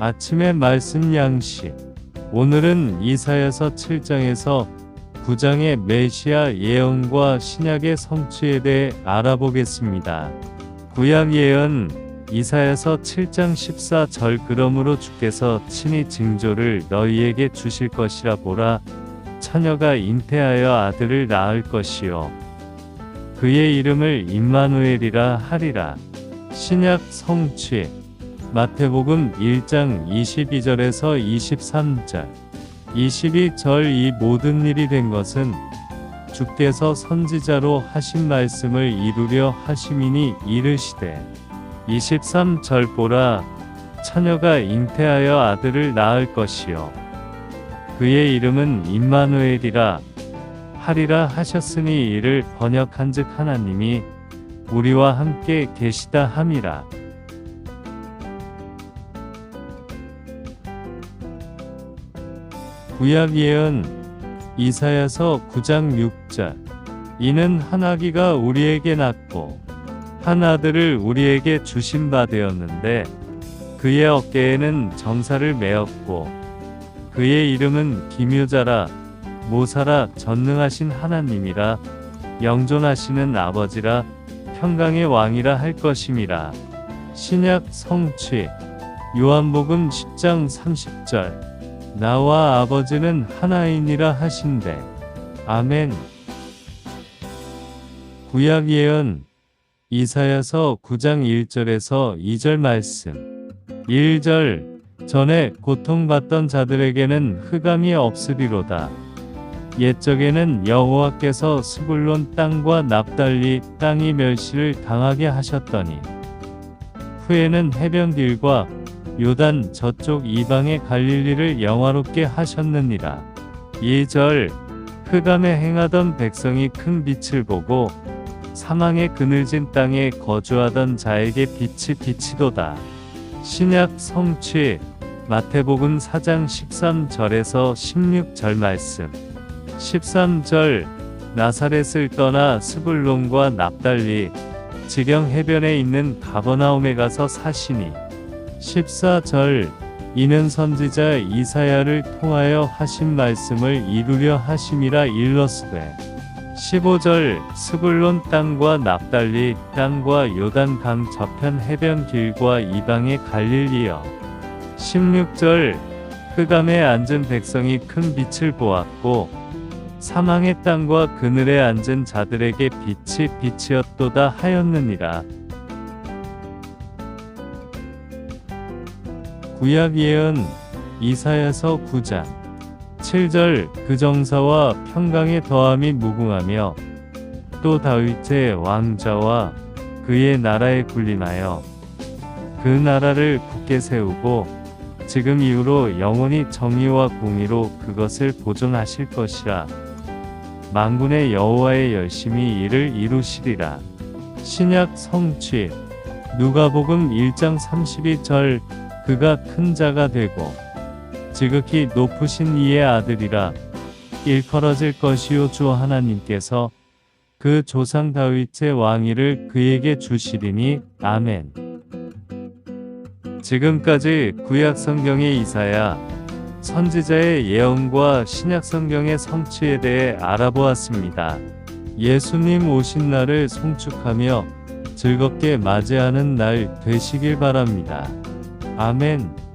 아침의 말씀 양식. 오늘은 이사야서 7장에서 9장의 메시아 예언과 신약의 성취에 대해 알아보겠습니다. 구약 예언 이사야서 7장 14절 그러므로 주께서 친히 징조를 너희에게 주실 것이라 보라 처녀가 잉태하여 아들을 낳을 것이요 그의 이름을 임마누엘이라 하리라 신약 성취 마태복음 1장 22절에서 23절. 22절 이 모든 일이 된 것은 주께서 선지자로 하신 말씀을 이루려 하심이니 이르시되 23절 보라 처녀가 잉태하여 아들을 낳을 것이요. 그의 이름은 임마누엘이라. 하리라 하셨으니 이를 번역한즉 하나님이 우리와 함께 계시다 함이라 구약 예언 이사야서 9장 6절 이는 한 아기가 우리에게 낳고 한 아들을 우리에게 주신 바 되었는데 그의 어깨에는 정사를 메었고 그의 이름은 기묘자라 모사라 전능하신 하나님이라 영존하시는 아버지라 평강의 왕이라 할 것임이라. 신약 성취 요한복음 10장 30절 나와 아버지는 하나이니라 하신대. 아멘. 구약 예언 이사야서 9장 1절에서 2절 말씀. 1절 전에 고통받던 자들에게는 흑암이 없으리로다. 옛적에는 여호와께서 스불론 땅과 납달리 땅이 멸시를 당하게 하셨더니 후에는 해변길과 요단 저쪽 이방의 갈릴리를 영화롭게 하셨느니라. 2절 흑암에 행하던 백성이 큰 빛을 보고 사망의 그늘진 땅에 거주하던 자에게 빛이 비치도다. 신약 성취 마태복음 4장 13절에서 16절 말씀. 13절 나사렛을 떠나 스불론과 납달리 지경 해변에 있는 가버나움에 가서 사시니 14절 이는 선지자 이사야를 통하여 하신 말씀을 이루려 하심이라 일러스되 15절 스불론 땅과 납달리 땅과 요단 강 저편 해변 길과 이방의 갈릴리여. 16절 흑암에 앉은 백성이 큰 빛을 보았고 사망의 땅과 그늘에 앉은 자들에게 빛이 빛이었도다 하였느니라 구약 예언 이사야서 9장 7절 그 정사와 평강의 더함이 무궁하며 또 다윗의 왕자와 그의 나라에 군림하여 그 나라를 굳게 세우고 지금 이후로 영원히 정의와 공의로 그것을 보존하실 것이라. 만군의 여호와의 열심히 이를 이루시리라. 신약 성취 누가복음 1장 32절 그가 큰 자가 되고 지극히 높으신 이의 아들이라 일컬어질 것이요 주 하나님께서 그 조상 다윗의 왕위를 그에게 주시리니 아멘. 지금까지 구약 성경의 이사야 선지자의 예언과 신약 성경의 성취에 대해 알아보았습니다. 예수님 오신 날을 송축하며 즐겁게 맞이하는 날 되시길 바랍니다. 아멘.